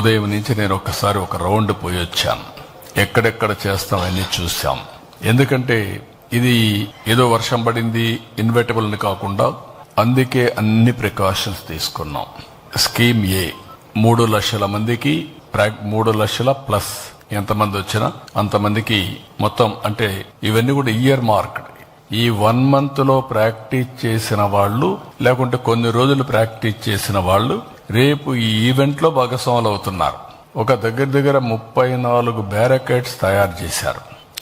ఉదయం నుంచి నేను ఒక్కసారి ఒక రౌండ్ పోయి వచ్చాను. ఎక్కడెక్కడ చేస్తాం చూసాం ఎందుకంటే ఇది ఏదో వర్షం పడింది ఇన్వెటబుల్ కాకుండా అందుకే అన్ని ప్రికాషన్స్ తీసుకున్నాం. స్కీమ్ ఏ మూడు లక్షల మందికి ప్రాక్- మూడు లక్షల ప్లస్ ఎంతమంది వచ్చినా అంతమందికి మొత్తం అంటే ఇవన్నీ కూడా ఇయర్ మార్క్ ఈ వన్ మంత్లో ప్రాక్టీస్ చేసిన వాళ్ళు లేకుంటే కొన్ని రోజులు ప్రాక్టీస్ చేసిన వాళ్ళు రేపు ఈ ఈవెంట్లో భాగస్వాములు అవుతున్నారు ఒక దగ్గర దగ్గర ముప్పై నాలుగు బ్యారకెట్స్ తయారు చేశారు.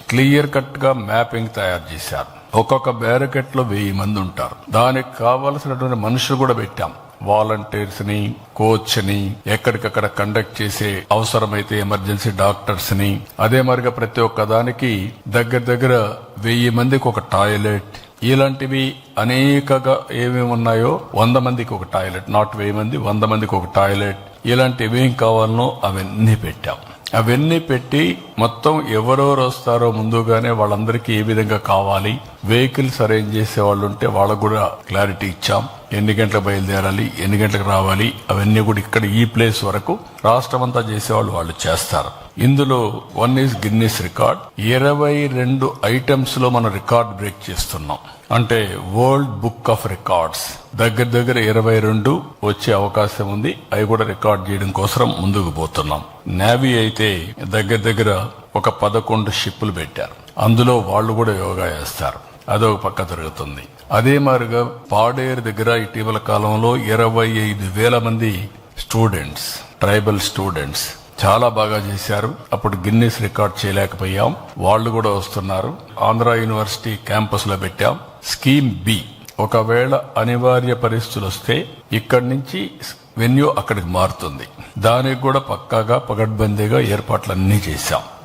క్లియర్ కట్గా మ్యాపింగ్ తయారు చేశారు. ఒక్కొక్క బ్యారికెట్లో వెయ్యి మంది ఉంటారు. దానికి కావలసినటువంటి మనుషులు కూడా పెట్టాం. వాలంటీర్స్ని కోచ్ని ఎక్కడికక్కడ కండక్ట్ చేసే అవసరమైతే ఎమర్జెన్సీ డాక్టర్స్ని. అదే మరిగా ప్రతి ఒక్క దానికి దగ్గర దగ్గర వెయ్యి మందికి ఒక టాయిలెట్ ఇలాంటివి అనేకగా ఏమేమి ఉన్నాయో వంద మందికి ఒక టాయిలెట్ నాట్ వెయ్యి మంది వంద మందికి ఒక టాయిలెట్ ఇలాంటివి ఏం కావాలనో అవన్నీ పెట్టాం. అవన్నీ పెట్టి మొత్తం ఎవరెవరు వస్తారో ముందుగానే వాళ్ళందరికీ ఏ విధంగా కావాలి? వెహికల్స్ అరేంజ్ చేసే వాళ్ళు ఉంటే వాళ్ళకు కూడా క్లారిటీ ఇచ్చాం. ఎన్ని గంటలకు బయలుదేరాలి ఎన్ని గంటలకు రావాలి అవన్నీ కూడా ఇక్కడ ఈ ప్లేస్ వరకు రాష్ట్రం అంతా చేసేవాళ్ళు వాళ్ళు చేస్తారు. ఇందులో వన్ ఈస్ గిన్నీస్ రికార్డ్ ఇరవై రెండు ఐటమ్స్లో మనం రికార్డ్ బ్రేక్ చేస్తున్నాం. అంటే వరల్డ్ బుక్ ఆఫ్ రికార్డ్స్ దగ్గర దగ్గర ఇరవై రెండు వచ్చే అవకాశం ఉంది. అవి కూడా రికార్డ్ చేయడం కోసం ముందుకు పోతున్నాం. నేవీ అయితే దగ్గర దగ్గర ఒక పదకొండు షిప్పులు పెట్టారు. అందులో వాళ్ళు కూడా యోగా చేస్తారు. అదొక పక్క జరుగుతుంది. అదే మాదిరిగా పాడేరు దగ్గర ఇటీవల కాలంలో ఇరవై ఐదు వేల మంది స్టూడెంట్స్ ట్రైబల్ స్టూడెంట్స్ చాలా బాగా చేశారు. అప్పుడు గిన్నెస్ రికార్డ్ చేయలేకపోయాం. వాళ్ళు కూడా వస్తున్నారు. ఆంధ్ర యూనివర్సిటీ క్యాంపస్లో పెట్టాం. Scheme B. ఒకవేళ అనివార్య పరిస్థితులు వస్తే ఇక్కడి నుంచి వెన్యూ అక్కడికి మారుతుంది. దానికి కూడా పక్కాగా పగడ్బందీగా ఏర్పాట్లన్నీ చేశాం.